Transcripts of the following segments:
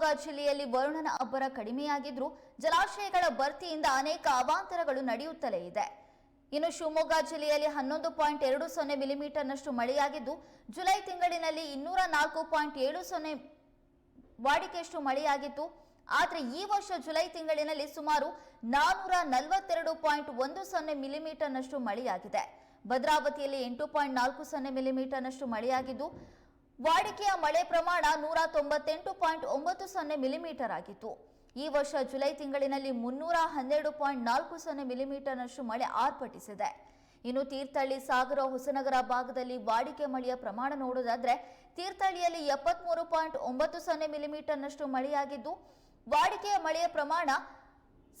ಶಿವಮೊಗ್ಗ ಜಿಲ್ಲೆಯಲ್ಲಿ ವರುಣನ ಅಬ್ಬರ ಕಡಿಮೆಯಾಗಿದ್ರೂ ಜಲಾಶಯಗಳ ಭರ್ತಿಯಿಂದ ಅನೇಕ ಅವಾಂತರಗಳು ನಡೆಯುತ್ತಲೇ ಇದೆ. ಇನ್ನು ಶಿವಮೊಗ್ಗ ಜಿಲ್ಲೆಯಲ್ಲಿ ಹನ್ನೊಂದು ಪಾಯಿಂಟ್ ಎರಡು ಸೊನ್ನೆ ಮಿಲಿಮೀಟರ್ನಷ್ಟು ಮಳೆಯಾಗಿದ್ದು, ಜುಲೈ ತಿಂಗಳಿನಲ್ಲಿ ಇನ್ನೂರ ನಾಲ್ಕು ಪಾಯಿಂಟ್ ಏಳು ಸೊನ್ನೆ ವಾಡಿಕೆಯಷ್ಟು ಮಳೆಯಾಗಿತ್ತು. ಆದರೆ ಈ ವರ್ಷ ಜುಲೈ ತಿಂಗಳಿನಲ್ಲಿ ಸುಮಾರು ನಾನೂರ ನಲವತ್ತೆರಡು ಪಾಯಿಂಟ್ ಒಂದು ಸೊನ್ನೆ ಮಿಲಿಮೀಟರ್ನಷ್ಟು ಮಳೆಯಾಗಿದೆ. ಭದ್ರಾವತಿಯಲ್ಲಿ ಎಂಟು ಪಾಯಿಂಟ್ ನಾಲ್ಕು ಸೊನ್ನೆ ಮಿಲಿಮೀಟರ್ನಷ್ಟು ಮಳೆಯಾಗಿದ್ದು ವಾಡಿಕೆಯ ಮಳೆ ಪ್ರಮಾಣ ನೂರ ತೊಂಬತ್ತೆಂಟು ಪಾಯಿಂಟ್ ಒಂಬತ್ತು ಸೊನ್ನೆ ಮಿಲಿಮೀಟರ್ ಆಗಿತ್ತು. ಈ ವರ್ಷ ಜುಲೈ ತಿಂಗಳಿನಲ್ಲಿ ಮುನ್ನೂರ ಹನ್ನೆರಡು ಪಾಯಿಂಟ್ ನಾಲ್ಕು ಸೊನ್ನೆ ಮಿಲಿಮೀಟರ್ನಷ್ಟು ಮಳೆ ಆರ್ಭಟಿಸಿದೆ. ಇನ್ನು ತೀರ್ಥಹಳ್ಳಿ ಸಾಗರ ಹೊಸನಗರ ಭಾಗದಲ್ಲಿ ವಾಡಿಕೆ ಮಳೆಯ ಪ್ರಮಾಣ ನೋಡೋದಾದ್ರೆ, ತೀರ್ಥಹಳ್ಳಿಯಲ್ಲಿ ಎಪ್ಪತ್ಮೂರು ಪಾಯಿಂಟ್ ಒಂಬತ್ತು ಸೊನ್ನೆ ಮಿಲಿಮೀಟರ್ನಷ್ಟು ಮಳೆಯಾಗಿದ್ದು, ವಾಡಿಕೆಯ ಮಳೆಯ ಪ್ರಮಾಣ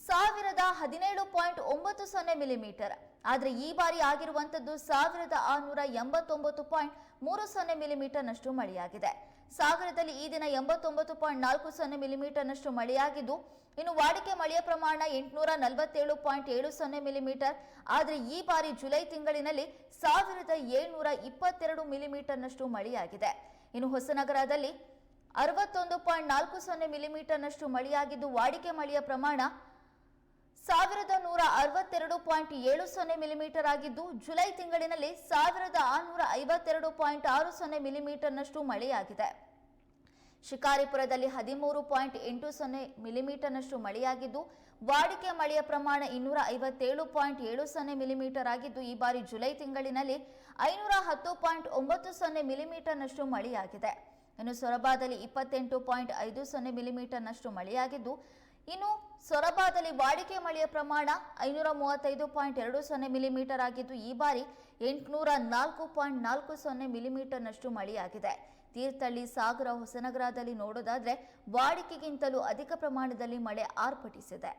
ಸಾವಿರದ ಹದಿನೇಳು ಪಾಯಿಂಟ್ ಒಂಬತ್ತು ಸೊನ್ನೆ ಮಿಲಿಮೀಟರ್. ಆದರೆ ಈ ಬಾರಿ ಆಗಿರುವಂಥದ್ದು ಸಾವಿರದ ಆರುನೂರ ಎಂಬತ್ತೊಂಬತ್ತು ಪಾಯಿಂಟ್ ಮೂರು ಸೊನ್ನೆ ಮಿಲಿಮೀಟರ್ನಷ್ಟು ಮಳೆಯಾಗಿದೆ. ಸಾಗರದಲ್ಲಿ ಈ ದಿನ ಎಂಬತ್ತೊಂಬತ್ತು ಪಾಯಿಂಟ್ ನಾಲ್ಕು ಸೊನ್ನೆ ಮಿಲಿಮೀಟರ್ನಷ್ಟು ಮಳೆಯಾಗಿದ್ದು, ಇನ್ನು ವಾಡಿಕೆ ಮಳೆಯ ಪ್ರಮಾಣ ಎಂಟುನೂರ ನಲವತ್ತೇಳು ಪಾಯಿಂಟ್ ಏಳು ಸೊನ್ನೆ ಮಿಲಿಮೀಟರ್. ಆದರೆ ಈ ಬಾರಿ ಜುಲೈ ತಿಂಗಳಿನಲ್ಲಿ ಸಾವಿರದ ಏಳ್ನೂರ ಇಪ್ಪತ್ತೆರಡು ಮಿಲಿಮೀಟರ್ನಷ್ಟು ಮಳೆಯಾಗಿದೆ. ಇನ್ನು ಹೊಸನಗರದಲ್ಲಿ ಅರವತ್ತೊಂದು ಪಾಯಿಂಟ್ ನಾಲ್ಕು ಸೊನ್ನೆ ಮಿಲಿಮೀಟರ್ನಷ್ಟು ಮಳೆಯಾಗಿದ್ದು, ವಾಡಿಕೆ ಮಳೆಯ ಪ್ರಮಾಣ ಸಾವಿರದ ನೂರ ಅರವತ್ತೆರಡು ಪಾಯಿಂಟ್ ಏಳು ಸೊನ್ನೆ ಮಿಲಿಮೀಟರ್ ಆಗಿದ್ದು, ಜುಲೈ ತಿಂಗಳಿನಲ್ಲಿ ಸಾವಿರದ ಆರುನೂರ ಐವತ್ತೆರಡು ಪಾಯಿಂಟ್ ಆರು ಸೊನ್ನೆ ಮಿಲಿಮೀಟರ್ನಷ್ಟು ಮಳೆಯಾಗಿದೆ. ಶಿಕಾರಿಪುರದಲ್ಲಿ ಹದಿಮೂರು ಪಾಯಿಂಟ್ ಎಂಟು ಸೊನ್ನೆ ಮಿಲಿಮೀಟರ್ನಷ್ಟು ಮಳೆಯಾಗಿದ್ದು, ವಾಡಿಕೆ ಮಳೆಯ ಪ್ರಮಾಣ ಇನ್ನೂರ ಐವತ್ತೇಳು ಪಾಯಿಂಟ್ ಏಳು ಸೊನ್ನೆ ಮಿಲಿಮೀಟರ್ ಆಗಿದ್ದು, ಈ ಬಾರಿ ಜುಲೈ ತಿಂಗಳಿನಲ್ಲಿ ಐನೂರ ಹತ್ತು ಪಾಯಿಂಟ್ ಒಂಬತ್ತು ಸೊನ್ನೆ ಮಿಲಿಮೀಟರ್ನಷ್ಟು ಮಳೆಯಾಗಿದೆ. ಇನ್ನು ಸೊರಬಾದಲ್ಲಿ ಇಪ್ಪತ್ತೆಂಟು ಪಾಯಿಂಟ್ ಐದು ಸೊನ್ನೆ ಮಿಲಿಮೀಟರ್ನಷ್ಟು ಮಳೆಯಾಗಿದ್ದು ಇನ್ನು ಸೊರಬಾದಲ್ಲಿ ವಾಡಿಕೆ ಮಳೆಯ ಪ್ರಮಾಣ ಐನೂರ ಮೂವತ್ತೈದು ಪಾಯಿಂಟ್ ಎರಡು ಸೊನ್ನೆ ಮಿಲಿಮೀಟರ್ ಆಗಿದ್ದು, ಈ ಬಾರಿ ಎಂಟುನೂರ ನಾಲ್ಕು ಪಾಯಿಂಟ್ ನಾಲ್ಕು ಸೊನ್ನೆ ಮಿಲಿಮೀಟರ್ನಷ್ಟು ಮಳೆಯಾಗಿದೆ. ತೀರ್ಥಹಳ್ಳಿ, ಸಾಗರ, ಹೊಸನಗರದಲ್ಲಿ ನೋಡೋದಾದ್ರೆ ವಾಡಿಕೆಗಿಂತಲೂ ಅಧಿಕ ಪ್ರಮಾಣದಲ್ಲಿ ಮಳೆ ಆರ್ಭಟಿಸಿದೆ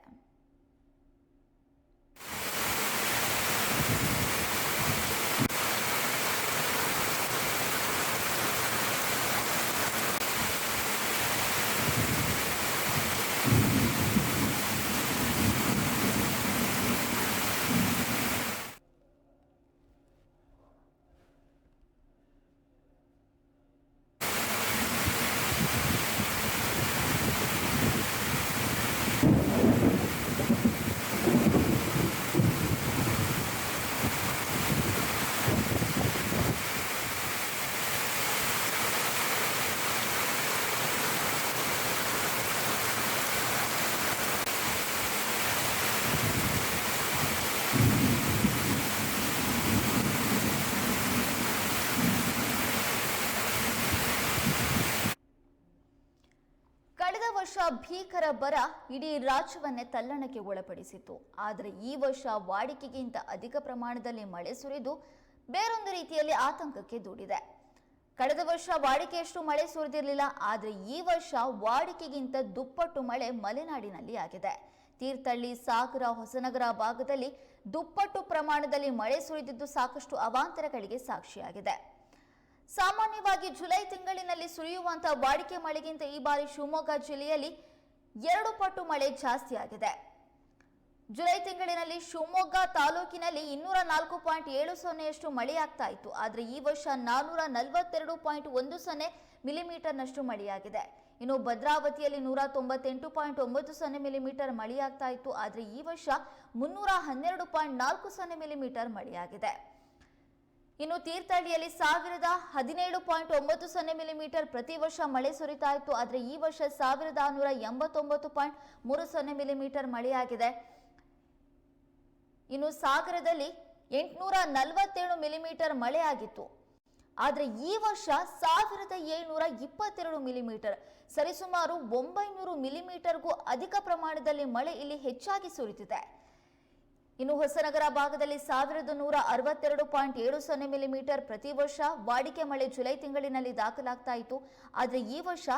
ಕಳೆದ ಭೀಕರ ಬರ ಇಡೀ ರಾಜ್ಯವನ್ನೇ ತಲ್ಲಣಕ್ಕೆ ಒಳಪಡಿಸಿತ್ತು. ಆದರೆ ಈ ವರ್ಷ ವಾಡಿಕೆಗಿಂತ ಅಧಿಕ ಪ್ರಮಾಣದಲ್ಲಿ ಮಳೆ ಸುರಿದು ಬೇರೊಂದು ರೀತಿಯಲ್ಲಿ ಆತಂಕಕ್ಕೆ ದೂಡಿದೆ. ಕಳೆದ ವರ್ಷ ವಾಡಿಕೆಯಷ್ಟು ಮಳೆ ಸುರಿದಿರಲಿಲ್ಲ, ಆದರೆ ಈ ವರ್ಷ ವಾಡಿಕೆಗಿಂತ ದುಪ್ಪಟ್ಟು ಮಳೆ ಮಲೆನಾಡಿನಲ್ಲಿ ಆಗಿದೆ. ತೀರ್ಥಹಳ್ಳಿ, ಸಾಗರ, ಹೊಸನಗರ ಭಾಗದಲ್ಲಿ ದುಪ್ಪಟ್ಟು ಪ್ರಮಾಣದಲ್ಲಿ ಮಳೆ ಸುರಿದಿದ್ದು ಸಾಕಷ್ಟು ಅವಾಂತರಗಳಿಗೆ ಸಾಕ್ಷಿಯಾಗಿದೆ. ಸಾಮಾನ್ಯವಾಗಿ ಜುಲೈ ತಿಂಗಳಿನಲ್ಲಿ ಸುರಿಯುವಂತಹ ವಾಡಿಕೆ ಮಳೆಗಿಂತ ಈ ಬಾರಿ ಶಿವಮೊಗ್ಗ ಜಿಲ್ಲೆಯಲ್ಲಿ ಎರಡು ಪಟ್ಟು ಮಳೆ ಜಾಸ್ತಿ ಆಗಿದೆ. ಜುಲೈ ತಿಂಗಳಿನಲ್ಲಿ ಶಿವಮೊಗ್ಗ ತಾಲೂಕಿನಲ್ಲಿ ಇನ್ನೂರ ನಾಲ್ಕು ಪಾಯಿಂಟ್ ಏಳು ಸೊನ್ನೆಯಷ್ಟು ಮಳೆಯಾಗ್ತಾ ಇತ್ತು. ಆದರೆ ಈ ವರ್ಷ ನಾನೂರ ನಲವತ್ತೆರಡು ಪಾಯಿಂಟ್ ಒಂದು ಸೊನ್ನೆ ಮಿಲಿಮೀಟರ್ನಷ್ಟು ಮಳೆಯಾಗಿದೆ. ಇನ್ನು ಭದ್ರಾವತಿಯಲ್ಲಿ ನೂರ ತೊಂಬತ್ತೆಂಟು ಪಾಯಿಂಟ್ ಒಂಬತ್ತು ಸೊನ್ನೆ ಮಿಲಿಮೀಟರ್ ಮಳೆಯಾಗ್ತಾ ಇತ್ತು. ಆದರೆ ಈ ವರ್ಷ ಮುನ್ನೂರ ಹನ್ನೆರಡು ಪಾಯಿಂಟ್ ನಾಲ್ಕು ಸೊನ್ನೆ ಮಿಲಿಮೀಟರ್ ಮಳೆಯಾಗಿದೆ. ಇನ್ನು ತೀರ್ಥಹಳ್ಳಿಯಲ್ಲಿ ಸಾವಿರದ ಹದಿನೇಳು ಪಾಯಿಂಟ್ ಒಂಬತ್ತು ಸೊನ್ನೆ ಮಿಲಿಮೀಟರ್ ಪ್ರತಿ ವರ್ಷ ಮಳೆ ಸುರಿತಾ ಇತ್ತು. ಆದರೆ ಈ ವರ್ಷ ಸಾವಿರದ ಆರುನೂರ ಎಂಬತ್ತೊಂಬತ್ತು ಪಾಯಿಂಟ್ ಮೂರು ಸೊನ್ನೆ ಮಿಲಿಮೀಟರ್ ಮಳೆಯಾಗಿದೆ. ಇನ್ನು ಸಾಗರದಲ್ಲಿ ಎಂಟುನೂರ ನಲವತ್ತೇಳು ಮಿಲಿಮೀಟರ್ ಮಳೆ ಆಗಿತ್ತು ಆದರೆ ಈ ವರ್ಷ ಸಾವಿರದ ಏಳ್ನೂರ ಇಪ್ಪತ್ತೆರಡು ಮಿಲಿಮೀಟರ್ ಸರಿಸುಮಾರು ಒಂಬೈನೂರು ಮಿಲಿಮೀಟರ್ಗೂ ಅಧಿಕ ಪ್ರಮಾಣದಲ್ಲಿ ಮಳೆ ಇಲ್ಲಿ ಹೆಚ್ಚಾಗಿ ಸುರಿದಿದೆ ಇನ್ನು ಹೊಸನಗರ ಭಾಗದಲ್ಲಿ ಸಾವಿರದ ನೂರ ಅರವತ್ತೆರಡು ಪಾಯಿಂಟ್ ಏಳು ಸೊನ್ನೆ ಮಿಲಿಮೀಟರ್ ಪ್ರತಿ ವರ್ಷ ವಾಡಿಕೆ ಮಳೆ ಜುಲೈ ತಿಂಗಳಿನಲ್ಲಿ ದಾಖಲಾಗ್ತಾ ಇತ್ತು. ಆದರೆ ಈ ವರ್ಷ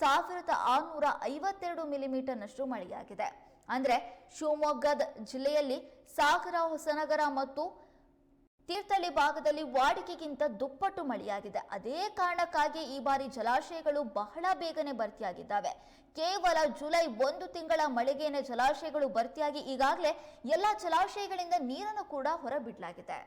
ಸಾವಿರದ ಆರುನೂರ ಐವತ್ತೆರಡು ಮಿಲಿಮೀಟರ್ನಷ್ಟು ಮಳೆಯಾಗಿದೆ. ಅಂದ್ರೆ ಶಿವಮೊಗ್ಗದ ಜಿಲ್ಲೆಯಲ್ಲಿ ಸಾಗರ, ಹೊಸನಗರ ಮತ್ತು ತೀರ್ಥಹಳ್ಳಿ ಭಾಗದಲ್ಲಿ ವಾಡಿಕೆಗಿಂತ ದುಪ್ಪಟ್ಟು ಮಳೆಯಾಗಿದೆ. ಅದೇ ಕಾರಣಕ್ಕಾಗಿ ಈ ಬಾರಿ ಜಲಾಶಯಗಳು ಬಹಳ ಬೇಗನೆ ಭರ್ತಿಯಾಗಿದ್ದಾವೆ. ಕೇವಲ ಜುಲೈ ಒಂದು ತಿಂಗಳ ಮಳೆಗೇನೆ ಜಲಾಶಯಗಳು ಭರ್ತಿಯಾಗಿ ಈಗಾಗಲೇ ಎಲ್ಲ ಜಲಾಶಯಗಳಿಂದ ನೀರನ್ನು ಕೂಡ ಹೊರಬಿಡಲಾಗಿದೆ.